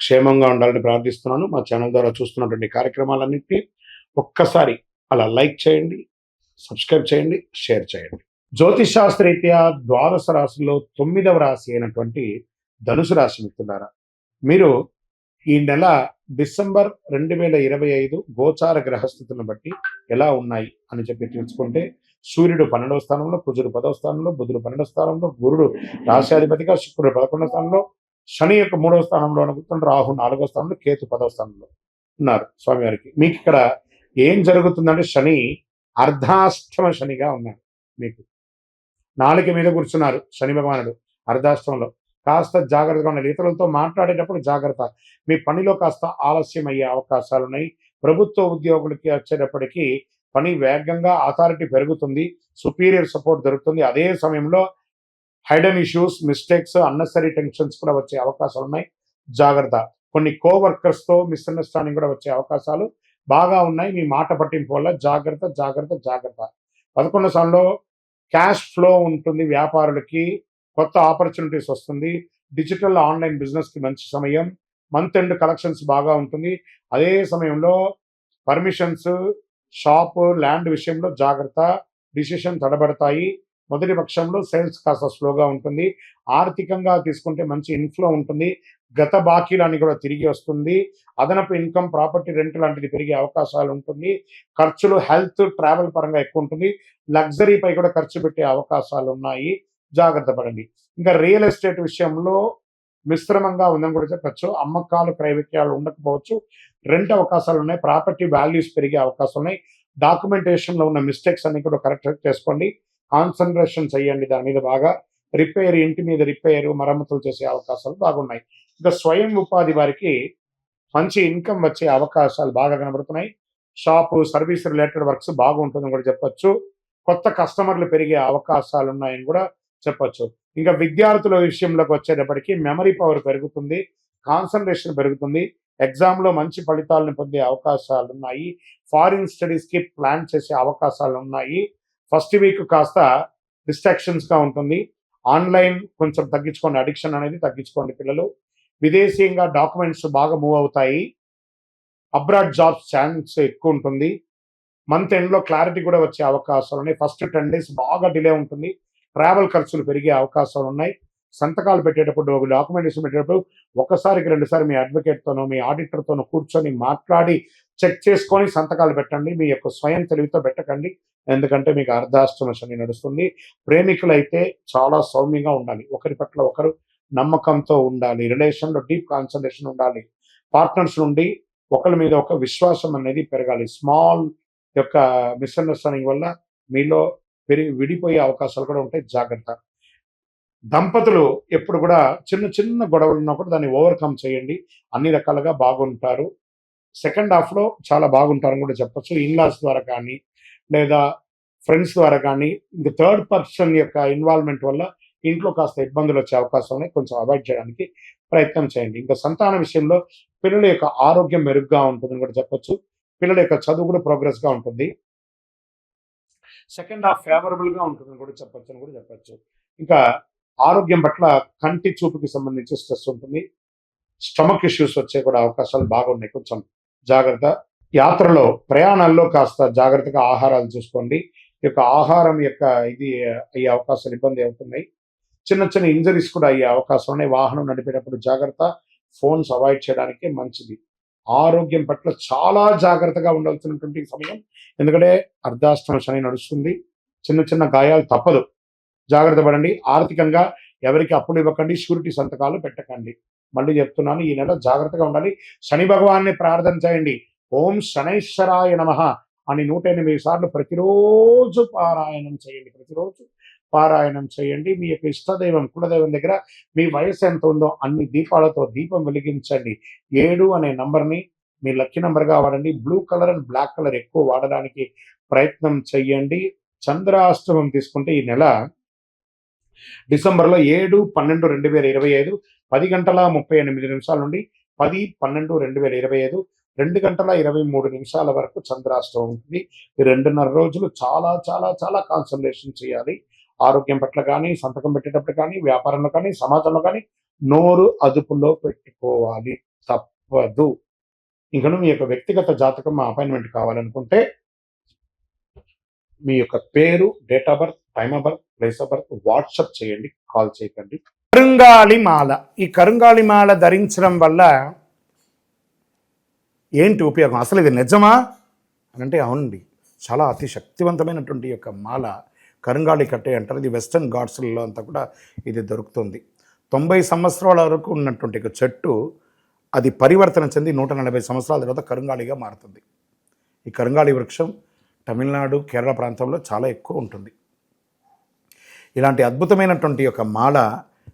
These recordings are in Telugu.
క్షేమంగా ఉండాలని ప్రార్థిస్తున్నాను. మా ఛానల్ ద్వారా చూస్తున్నటువంటి కార్యక్రమాలన్నింటినీ ఒక్కసారి అలా లైక్ చేయండి సబ్స్క్రైబ్ చేయండి షేర్ చేయండి. జ్యోతిష్ శాస్త్రరీత్యా ద్వాదశ రాశిలో తొమ్మిదవ రాశి అయినటువంటి ధనుసు రాశి మిత్రులారా మీరు ఈ నెల డిసెంబర్ రెండు వేల ఇరవై ఐదు గోచార గ్రహస్థితులను బట్టి ఎలా ఉన్నాయి అని చెప్పి తెలుసుకుంటే సూర్యుడు పన్నెండవ స్థానంలో కుజుడు పదవ స్థానంలో బుధుడు పన్నెండవ స్థానంలో గురుడు రాశ్యాధిపతిగా శుక్రుడు పదకొండవ స్థానంలో శని యొక్క మూడవ స్థానంలో అనుకుంటున్న రాహు నాలుగవ స్థానంలో కేతు పదవ స్థానంలో ఉన్నారు స్వామివారికి. మీకు ఇక్కడ ఏం జరుగుతుందంటే శని అర్ధాష్టమ శనిగా ఉన్నారు మీకు. నాలుక మీద కూర్చున్నారు శని భగవానుడు అర్ధాష్టమంలో. కాస్త జాగ్రత్తగా ఉండాలి ఇతరులతో మాట్లాడేటప్పుడు జాగ్రత్త. మీ పనిలో కాస్త ఆలస్యం అయ్యే అవకాశాలు ఉన్నాయి. ప్రభుత్వ ఉద్యోగులకి వచ్చేటప్పటికి పని వేగంగా అథారిటీ పెరుగుతుంది. సుపీరియర్ సపోర్ట్ దొరుకుతుంది. అదే సమయంలో hidden issues mistakes unnecessary tensions కూడా వచ్చే అవకాశాలు ఉన్నాయి. జాగ్రత్త. కొన్ని కోవర్కర్స్తో మిస్అండర్స్టాండింగ్ కూడా వచ్చే అవకాశాలు బాగా ఉన్నాయి. మీ మాట పట్టింపు వల్ల జాగ్రత్త జాగ్రత్త జాగ్రత్త. పదకొండు సార్లు క్యాష్ ఫ్లో ఉంటుంది వ్యాపారులకి. కొత్త ఆపర్చునిటీస్ వస్తుంది. డిజిటల్ ఆన్లైన్ బిజినెస్కి మంచి సమయం. మంత్ ఎండ్ కలెక్షన్స్ బాగా ఉంటుంది. అదే సమయంలో పర్మిషన్స్ షాప్ ల్యాండ్ విషయంలో జాగ్రత్త. డిసిషన్ తడబడతాయి. మొదటి పక్షంలో సేల్స్ కాస్త స్లోగా ఉంటుంది. ఆర్థికంగా తీసుకుంటే మంచి ఇన్ఫ్లో ఉంటుంది. గత బాకీలన్నీ కూడా తిరిగి వస్తుంది. అదనపు ఇన్కమ్ ప్రాపర్టీ రెంట్ లాంటిది పెరిగే అవకాశాలు ఉంటుంది. ఖర్చులు హెల్త్ ట్రావెల్ పరంగా ఎక్కువ ఉంటుంది. లగ్జరీపై కూడా ఖర్చు పెట్టే అవకాశాలు ఉన్నాయి. జాగ్రత్త పడండి. ఇంకా రియల్ ఎస్టేట్ విషయంలో మిశ్రమంగా ఉందని కూడా చెప్పచ్చు. అమ్మకాలు క్రైవిక్యాలు ఉండకపోవచ్చు. రెంట్ అవకాశాలు ఉన్నాయి. ప్రాపర్టీ వాల్యూస్ పెరిగే అవకాశాలు ఉన్నాయి. డాక్యుమెంటేషన్లో ఉన్న మిస్టేక్స్ అన్ని కూడా కరెక్ట్ చేసుకోండి కాన్సన్ట్రేషన్ చేయండి దాని మీద బాగా రిపేర్ ఇంటి మీద రిపేర్ మరమ్మతులు చేసే అవకాశాలు బాగున్నాయి. ఇంకా స్వయం ఉపాధి వారికి మంచి ఇన్కమ్ వచ్చే అవకాశాలు బాగా కనబడుతున్నాయి. షాపు సర్వీస్ రిలేటెడ్ వర్క్స్ బాగుంటుందని కూడా చెప్పొచ్చు. కొత్త కస్టమర్లు పెరిగే అవకాశాలు ఉన్నాయని కూడా చెప్పొచ్చు. ఇంకా విద్యార్థుల విషయంలోకి వచ్చేటప్పటికి మెమరీ పవర్ పెరుగుతుంది కాన్సన్ట్రేషన్ పెరుగుతుంది ఎగ్జామ్లో మంచి ఫలితాలను పొందే అవకాశాలు ఉన్నాయి ఫారిన్ స్టడీస్కి ప్లాన్ చేసే అవకాశాలు ఉన్నాయి. ఫస్ట్ వీక్ కాస్త డిస్ట్రాక్షన్స్గా ఉంటుంది. ఆన్లైన్ కొంచెం తగ్గించుకోండి. అడిక్షన్ అనేది తగ్గించుకోండి పిల్లలు. విదేశీయంగా డాక్యుమెంట్స్ బాగా మూవ్ అవుతాయి. అబ్రాడ్ జాబ్స్ ఛాన్స్ ఎక్కువ ఉంటుంది. మంత్ ఎండ్లో క్లారిటీ కూడా వచ్చే అవకాశాలు ఉన్నాయి. ఫస్ట్ టెన్ డేస్ బాగా డిలే ఉంటుంది. ట్రావెల్ ఖర్చులు పెరిగే అవకాశాలు ఉన్నాయి. సంతకాలు పెట్టేటప్పుడు ఒక డాక్యుమెంటేషన్ పెట్టేటప్పుడు ఒకసారికి రెండుసారి మీ అడ్వకేట్తోనో మీ ఆడిటర్తోనో కూర్చొని మాట్లాడి చెక్ చేసుకొని సంతకాలు పెట్టండి మీ యొక్క స్వయం తెలివితో పెట్టకండి. ఎందుకంటే మీకు అర్ధాష్టమ శని నడుస్తుంది. ప్రేమికులైతే చాలా సౌమ్యంగా ఉండాలి. ఒకరి పట్ల ఒకరు నమ్మకంతో ఉండాలి. రిలేషన్లో డీప్ కాన్సన్ట్రేషన్ ఉండాలి. పార్ట్నర్స్ నుండి ఒకరి మీద ఒక విశ్వాసం అనేది పెరగాలి. స్మాల్ యొక్క మిస్అండర్స్టాండింగ్ వల్ల మీలో పెరిగి విడిపోయే అవకాశాలు కూడా ఉంటాయి. జాగ్రత్త. దంపతులు ఎప్పుడు కూడా చిన్న చిన్న గొడవలు ఉన్నా కూడా దాన్ని ఓవర్కమ్ చేయండి. అన్ని రకాలుగా బాగుంటారు. సెకండ్ హాఫ్లో చాలా బాగుంటారని కూడా చెప్పొచ్చు. ఇన్లాస్ ద్వారా కానీ లేదా ఫ్రెండ్స్ ద్వారా కానీ ఇంకా థర్డ్ పర్సన్ యొక్క ఇన్వాల్వ్మెంట్ వల్ల ఇంట్లో కాస్త ఇబ్బందులు వచ్చే అవకాశం ఉన్నాయి. కొంచెం అవాయిడ్ చేయడానికి ప్రయత్నం చేయండి. ఇంకా సంతాన విషయంలో పిల్లల యొక్క ఆరోగ్యం మెరుగ్గా ఉంటుందని కూడా చెప్పొచ్చు. పిల్లల యొక్క చదువు కూడా ప్రోగ్రెస్గా ఉంటుంది. సెకండ్ హాఫ్ ఫేవరబుల్గా ఉంటుందని కూడా చెప్పొచ్చు అని కూడా చెప్పచ్చు. ఇంకా ఆరోగ్యం పట్ల కంటి చూపుకి సంబంధించి స్ట్రెస్ ఉంటుంది. స్టమక్ ఇష్యూస్ వచ్చే కూడా అవకాశాలు బాగున్నాయి. కొంచెం జాగ్రత్త. యాత్రలో ప్రయాణాల్లో కాస్త జాగ్రత్తగా ఆహారాలు చూసుకోండి. ఈ యొక్క ఆహారం యొక్క ఇది అయ్యే అవకాశాలు ఇబ్బంది అవుతున్నాయి. చిన్న చిన్న ఇంజరీస్ కూడా అయ్యే అవకాశం ఉన్నాయి. వాహనం నడిపేటప్పుడు జాగ్రత్త. ఫోన్స్ అవాయిడ్ చేయడానికి మంచిది. ఆరోగ్యం పట్ల చాలా జాగ్రత్తగా ఉండాల్సినటువంటి సమయం. ఎందుకంటే అర్ధాష్టమ శని నడుస్తుంది. చిన్న చిన్న గాయాలు తప్పదు. జాగ్రత్త పడండి. ఆర్థికంగా ఎవరికి అప్పులు ఇవ్వకండి. షూరిటీ సంతకాలు పెట్టకండి. మళ్ళీ చెప్తున్నాను ఈ నెల జాగ్రత్తగా ఉండాలి. శని భగవాన్ని ప్రార్థన చేయండి. ఓం శనైశ్వరాయ నమ అని నూట ఎనిమిది సార్లు ప్రతిరోజు పారాయణం చేయండి. ప్రతిరోజు పారాయణం చేయండి. మీ యొక్క ఇష్టదైవం కులదైవం దగ్గర మీ వయసు ఎంత ఉందో అన్ని దీపాలతో దీపం వెలిగించండి. ఏడు అనే నంబర్ని మీ లక్కీ నంబర్గా వాడండి blue colour and black colour ఎక్కువ వాడడానికి ప్రయత్నం చేయండి. చంద్రాష్టమం తీసుకుంటే ఈ నెల డిసెంబర్లో ఏడు పన్నెండు రెండు వేల ఇరవై ఐదు పది గంటల ముప్పై ఎనిమిది నిమిషాల నుండి పది పన్నెండు రెండు వేల ఇరవై ఐదు రెండు గంటల ఇరవై మూడు నిమిషాల వరకు చంద్రాష్టమం ఉంటుంది. ఈ రెండున్నర రోజులు చాలా చాలా చాలా కాన్సన్ట్రేషన్ చేయాలి. ఆరోగ్యం పట్ల కానీ సంతకం పెట్టేటప్పుడు కానీ వ్యాపారంలో కానీ సమాజంలో కానీ నోరు అదుపులో పెట్టుకోవాలి. తప్పదు. ఇంకను మీ యొక్క వ్యక్తిగత జాతకం అపాయింట్మెంట్ కావాలనుకుంటే మీ యొక్క పేరు date of birth time of birth place of birth WhatsApp చేయండి కాల్ చేయకండి. కరుంగాలి మాల ఈ కరుంగాలి మాల ధరించడం వల్ల ఏంటి ఉపయోగం? అసలు ఇది నిజమా? అని అంటే అవునండి. చాలా అతి శక్తివంతమైనటువంటి యొక్క మాల కరుంగాళి కట్టే అంటారు. ఇది వెస్టర్న్ గాడ్స్లలో అంతా కూడా ఇది దొరుకుతుంది. తొంభై సంవత్సరాల వరకు ఉన్నటువంటి ఒక చెట్టు అది పరివర్తన చెంది నూట నలభై సంవత్సరాల తర్వాత కరుంగాళిగా మారుతుంది. ఈ కరుంగాళి వృక్షం తమిళనాడు కేరళ ప్రాంతంలో చాలా ఎక్కువ ఉంటుంది. ఇలాంటి అద్భుతమైనటువంటి ఒక మాల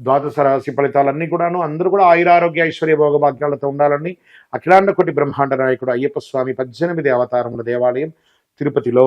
ద్వాదశ రాశి ఫలితాలన్నీ కూడాను అందరూ కూడా ఆయురారోగ్య ఐశ్వర్య భోగభాగ్యాలతో ఉండాలని అఖిలాండ కోటి బ్రహ్మాండ నాయకుడు అయ్యప్ప స్వామి పద్దెనిమిది అవతారముల దేవాలయం తిరుపతిలో